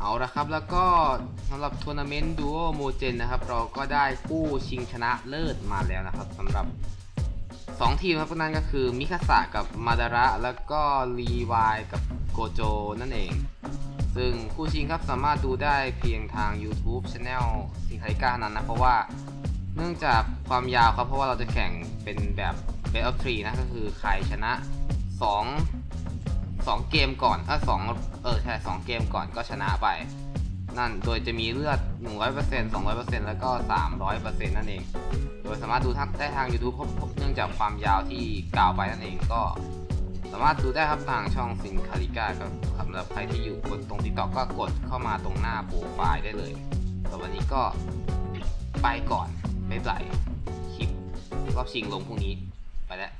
เอาละครับแล้วก็สำหรับทัวร์นาเมนต์ดูโอโมเจนนะครับ เราก็ได้ผู้ชิงชนะเลิศมาแล้วนะครับสำหรับ 2 ทีมครับนั้นก็คือมิคาสะกับมาดาระ แล้วก็รีวายกับโกโจนั่นเอง ซึ่งคู่ชิงครับสามารถดูได้เพียงทาง YouTube Channel สิงคาริก้านั้นนะ เพราะว่าเนื่องจากความยาวครับเพราะว่าเราจะแข่งเป็นแบบ Best of 3นะก็คือใครชนะ 2 2เกมก่อนเออสองเออใช่2เกมก่อนก็ชนะไป นั่นโดยจะมีเลือด 100% 200%แล้วก็ 300%นั่นเอง โดยสามารถดูทั้งได้ทาง YouTube เพราะเนื่องจากความยาวที่กล่าวไปนั่นเองก็ สามารถดูได้ครับทางช่องซินคาริก้าครับสำหรับใครที่อยู่กดตรงติ๊กต็อกก็กดเข้ามาตรงหน้าโปรไฟล์ได้เลยแต่วันนี้ก็ไปก่อนไม่เป็นไรคลิปรอบชิงลงพรุ่งนี้ไปแล้ว